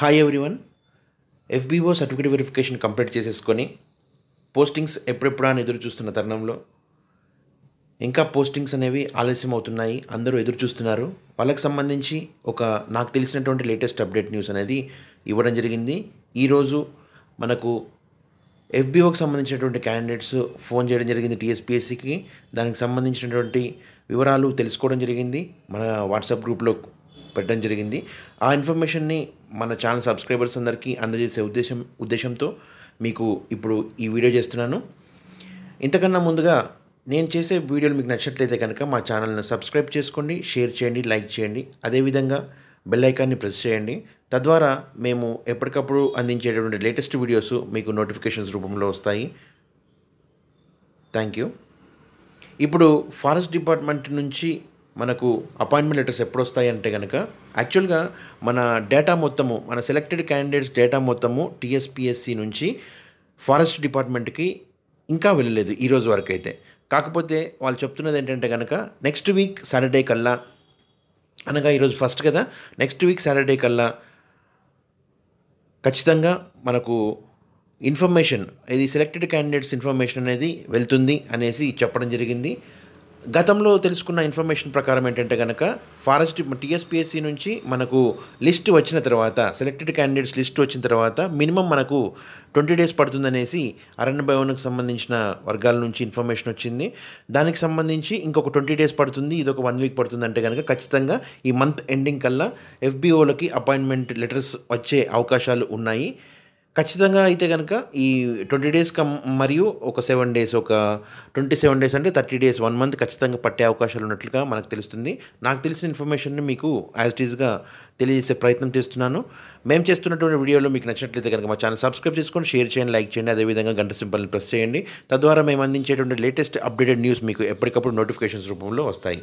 Hi everyone FBO certificate verification complete చేసేసుకొని postings ఎప్పుడెప్పుడా అని ఎదురు చూస్తున్న తరుణంలో ఇంకా పోస్టింగ్స్ అనేవి ఆలస్యం అవుతున్నాయి అందరూ ఎదురు చూస్తున్నారు వాళ్ళకి సంబంధించి ఒక నాకు తెలిసినటువంటి లేటెస్ట్ అప్డేట్ న్యూస్ అనేది ఇవ్వడం జరిగింది. ఈరోజు మనకు ఎఫ్బీఓకి సంబంధించినటువంటి క్యాండిడేట్స్ ఫోన్ చేయడం జరిగింది టీఎస్పీఎస్సికి దానికి సంబంధించినటువంటి వివరాలు తెలుసుకోవడం జరిగింది. మన వాట్సాప్ గ్రూప్లో పెట్టడం జరిగింది. ఆ ఇన్ఫర్మేషన్ని మన ఛానల్ సబ్స్క్రైబర్స్ అందరికీ అందజేసే ఉద్దేశం ఉద్దేశంతో మీకు ఇప్పుడు ఈ వీడియో చేస్తున్నాను. ఇంతకన్నా ముందుగా నేను చేసే వీడియోలు మీకు నచ్చట్లయితే కనుక మా ఛానల్ని సబ్స్క్రైబ్ చేసుకోండి షేర్ చేయండి లైక్ చేయండి అదేవిధంగా బెల్ ఐకాన్ని ప్రెస్ చేయండి. తద్వారా మేము ఎప్పటికప్పుడు అందించేటటువంటి లేటెస్ట్ వీడియోస్ మీకు నోటిఫికేషన్స్ రూపంలో వస్తాయి. Thank you. ఇప్పుడు ఫారెస్ట్ డిపార్ట్మెంట్ నుంచి మనకు అపాయింట్మెంట్ లెటర్స్ ఎప్పుడు వస్తాయంటే కనుక యాక్చువల్గా మన డేటా మొత్తము మన సెలెక్టెడ్ క్యాండిడేట్స్ డేటా మొత్తము టీఎస్పిఎస్సి నుంచి ఫారెస్ట్ డిపార్ట్మెంట్కి ఇంకా వెళ్ళలేదు ఈరోజు వరకు అయితే కాకపోతే వాళ్ళు చెప్తున్నది ఏంటంటే కనుక నెక్స్ట్ వీక్ సాటర్డే కల్లా అనగా ఈరోజు ఫస్ట్ కదా నెక్స్ట్ వీక్ సాటర్డే కల్లా ఖచ్చితంగా మనకు ఇన్ఫర్మేషన్ ఇది సెలెక్టెడ్ క్యాండిడేట్స్ ఇన్ఫర్మేషన్ అనేది వెళ్తుంది అనేసి చెప్పడం జరిగింది. గతంలో తెలుసుకున్న ఇన్ఫర్మేషన్ ప్రకారం ఏంటంటే కనుక ఫారెస్ట్ టీఎస్పిఎస్సి నుంచి మనకు లిస్ట్ వచ్చిన తర్వాత సెలెక్టెడ్ క్యాండిడేట్స్ లిస్ట్ వచ్చిన తర్వాత మినిమం మనకు ట్వంటీ డేస్ పడుతుందనేసి అరణ్య భవన్కి సంబంధించిన వర్గాల నుంచి ఇన్ఫర్మేషన్ వచ్చింది. దానికి సంబంధించి ఇంకొక ట్వంటీ డేస్ పడుతుంది ఇది ఒక వన్ వీక్ పడుతుంది అంటే కనుక ఖచ్చితంగా ఈ మంత్ ఎండింగ్ కల్లా ఎఫ్బిఓలకి అపాయింట్మెంట్ లెటర్స్ వచ్చే అవకాశాలు ఉన్నాయి. ఖచ్చితంగా అయితే కనుక ఈ ట్వంటీ డేస్ కమ్ మరియు ఒక సెవెన్ డేస్ ఒక ట్వంటీ సెవెన్ డేస్ అంటే థర్టీ డేస్ వన్ మంత్ ఖచ్చితంగా పట్టే అవకాశాలు ఉన్నట్లుగా మనకు తెలుస్తుంది. నాకు తెలిసిన ఇన్ఫర్మేషన్ని మీకు యాజ్ ఇట్ ఈస్గా తెలియజేసే ప్రయత్నం చేస్తున్నాను. మేము చేస్తున్నటువంటి వీడియోలో మీకు నచ్చినట్లయితే కనుక మా ఛానల్ సబ్స్క్రైబ్ చేసుకొని షేర్ చేయండి లైక్ చేయండి అదేవిధంగా గంట సింబల్ని ప్రెస్ చేయండి. తద్వారా మేము అందించేటువంటి లేటెస్ట్ అప్డేటెడ్ న్యూస్ మీకు ఎప్పటికప్పుడు నోటిఫికేషన్స్ రూపంలో వస్తాయి.